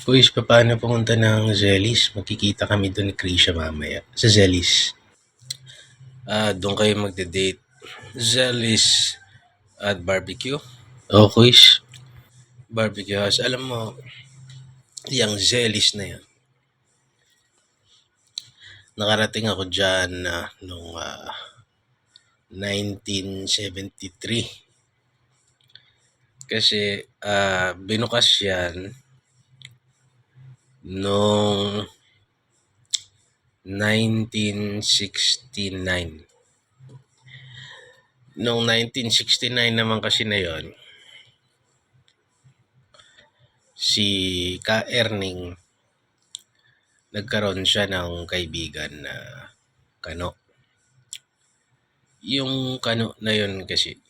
Kuis, paano pumunta ng Zelis? Magkikita kami doon ni Krisha mamaya. Sa Zelis. Ah, doon kayo magde-date. Zelis at barbecue? Oh, Kuis. Barbecue house. Alam mo, yung Zelis na yan. Nakarating ako dyan na nung ah, 1973. Kasi ah, binukas yan noong 1969. Noong 1969 naman kasi na yon, si Ka Erning nagkaroon siya ng kaibigan na kano. Yung kano na yon kasi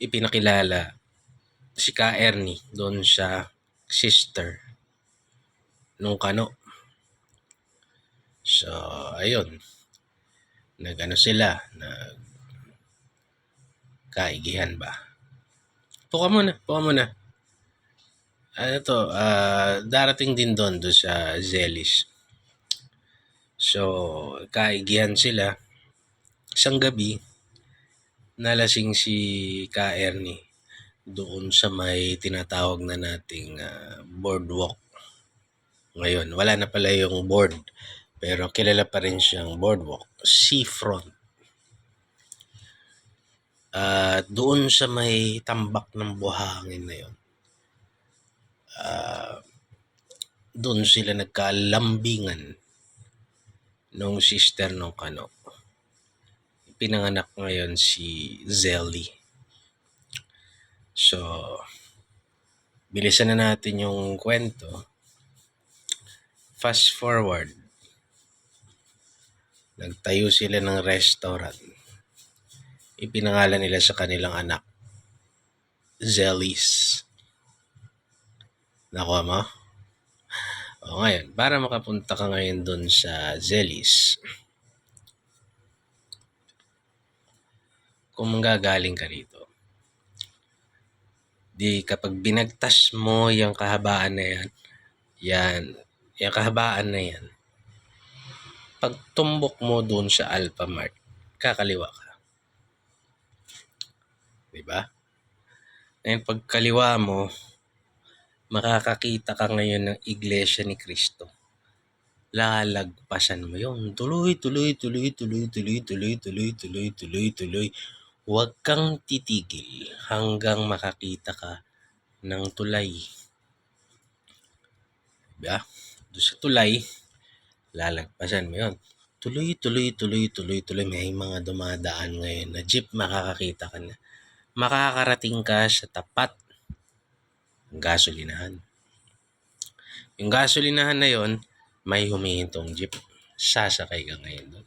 ipinakilala si Ka Ernie doon sa sister nung kano. So, ayun. Nagano sila, nag kaigihan ba? Puka muna, puka muna. Ano to, ah, darating din doon doon sa Zelis. So, kaigihan sila. Isang gabi, nalasing si Ka Ernie doon sa may tinatawag na nating ah, boardwalk. Ngayon, wala na pala yung board, pero kilala pa rin siyang boardwalk, seafront. At doon sa may tambak ng buhangin na yun, ah, doon sila nagkalambingan nung sister nung kano. Pinanganak ngayon si Zelly. So, bilisan na natin yung kwento. Fast forward. Nagtayo sila ng restaurant. Ipinangalan nila sa kanilang anak. Zellies. Nakuha mo? O ngayon, para makapunta ka ngayon doon sa Zellies, kung manggagaling ka rito, di kapag binagtas mo yung kahabaan na yan, yan, yung kahabaan na yan, pag tumbok mo doon sa Alphamart, kakaliwa ka. Diba? Ngayon, pag kaliwa mo, makakakita ka ngayon ng Iglesia ni Cristo. Lalagpasan mo yung tuloy, tuloy, tuloy, tuloy, tuloy, tuloy, tuloy, tuloy, tuloy, tuloy. Huwag kang titigil hanggang makakita ka ng tulay. Diba? Doon sa tulay, lalagpasan mo yun. Tuloy, tuloy, tuloy, tuloy, tuloy. May mga dumadaan ngayon na jeep makakakita ka na. Makakarating ka sa tapat ng gasolinahan. Yung gasolinahan na yon may humihintong jeep. Sasakay ka ngayon doon.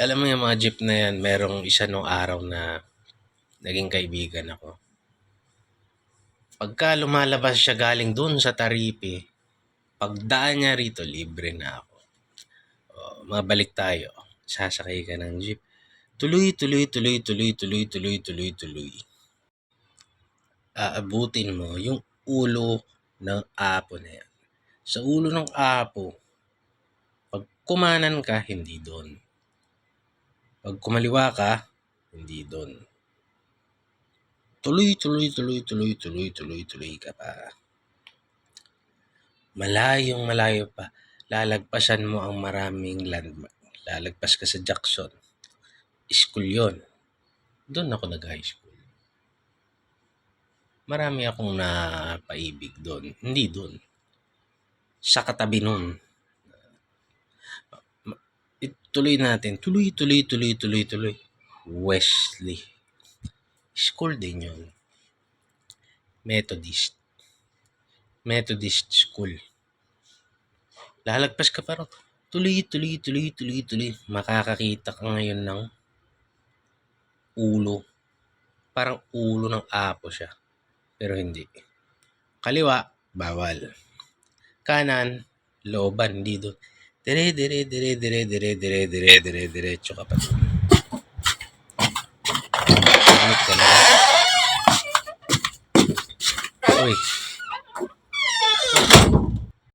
Alam mo yung mga jeep na yan, merong isa nung araw na naging kaibigan ako. Pagka lumalabas siya galing doon sa Taripe, pagdaan niya rito, libre na ako. O, mabalik tayo. Sasakay ka ng jeep. Tuloy, tuloy, tuloy, tuloy, tuloy, tuloy, tuloy, tuloy. Aabutin mo yung ulo ng apo na yan. Sa ulo ng apo, pag kumanan ka, hindi doon. Pag kumaliwa ka, hindi doon. Tuloy, tuloy, tuloy, tuloy, tuloy, tuloy, tuloy ka pa. Malayong malayo pa. Lalagpasan mo ang maraming landmark. Lalagpas ka sa Jackson. School yon. Doon ako nag-high school. Marami akong napaibig doon. Hindi doon. Sa katabi nun. Ituloy natin. Tuloy, tuloy, tuloy, tuloy, tuloy. Wesley. School din yun. Methodist. Methodist School. Lalagpas ka pa rin. Tuloy, tuloy, tuloy, tuloy, tuloy. Makakakita ka ngayon ng ulo. Parang ulo ng apo siya. Pero hindi. Kaliwa, bawal. Kanan, looban, hindi doon. Dire, dire, dire, dire, dire, dire, dire, dire, diretso ka pa. Ano Uy.